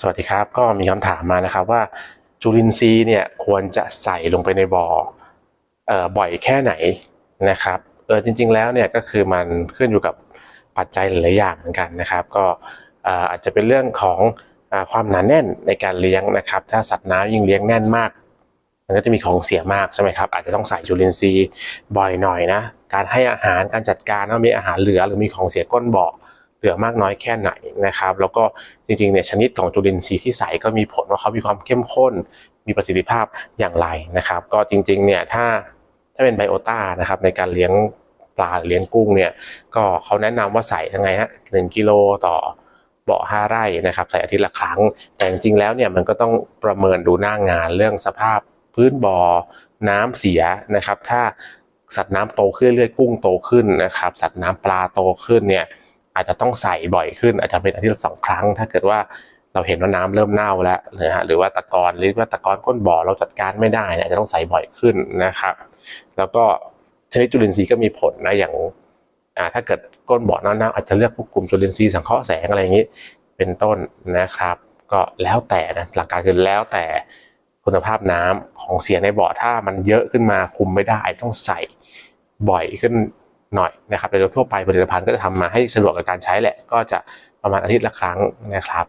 สวัสดีครับก็มีคำถามมานะครับว่าจุลินทรีย์เนี่ยควรจะใส่ลงไปในบ่อเอ่อบ่อยแค่ไหนนะครับเออจริง ๆ แล้วเนี่ยก็คือมันขึ้นอยู่กับปัจจัยหลายอย่างเหมือนกันนะครับ ก็อาจจะเป็นเรื่องของความหนาแน่นในการเลี้ยงนะครับ ถ้าสัตว์น้ำยิ่งเลี้ยงแน่นมาก มันก็จะมีของเสียมากใช่ไหมครับอาจจะต้องใส่จุลินทรีย์บ่อยหน่อยนะการให้อาหารการจัดการว่ามีอาหารเหลือหรือมีของเสียก้นบ่อ เหลือมากน้อยแค่ไหนนะครับ แล้วก็จริงๆเนี่ยชนิดของจุลินทรีย์ที่ใส่ก็มีผลว่าเขามีความเข้มข้น มีประสิทธิภาพอย่างไรนะครับ ก็จริงๆเนี่ยถ้าถ้าเป็นไบโอต้านะครับในการเลี้ยงปลาเลี้ยงกุ้งเนี่ยก็เขาแนะนำว่าใส่ยังไงฮะหนึ่งกิโลต่อบ่อห้าไร่นะครับใส่อาทิตย์ละครั้ง แต่จริงๆแล้วเนี่ยมันก็ต้องประเมินดูหน้างานเรื่องสภาพพื้นบ่อน้ำเสียนะครับ ถ้าสัตว์น้ำโตขึ้นเรื่อยๆกุ้งโตขึ้นนะครับ สัตว์น้ำปลาโตขึ้นเนี่ย อาจจะต้องใส่บ่อยขึ้น อาจจะเป็นอาทิตย์ละสองครั้ง ถ้าเกิดว่าเราเห็นว่าน้ำเริ่มเน่าแล้วนะฮะหรือว่าตะกอนหรือว่าตะกอนก้นบ่อเราจัดการไม่ได้เนี่ยอาจะต้องใส่บ่อยขึ้นนะครับ แล้วก็ชนิดจุลินทรีย์ก็มีผลนะอย่างอ่าถ้าเกิดก้นบ่อเน่าๆอาจจะเลือกพวกกลุ่มจุลินทรีย์สังเคราะห์แสงอะไรอย่างนี้เป็นต้นนะครับ ก็แล้วแต่นะหลักการคือแล้วแต่คุณภาพน้ำของเสียในบ่อถ้ามันเยอะขึ้นมาคุมไม่ได้ต้องใส่บ่อยขึ้น หน่อยนะครับโดยทั่วไปผลิตภัณฑ์ก็จะทำมาให้สะดวกกับการใช้แหละ ก็จะประมาณอาทิตย์ละครั้งนะครับ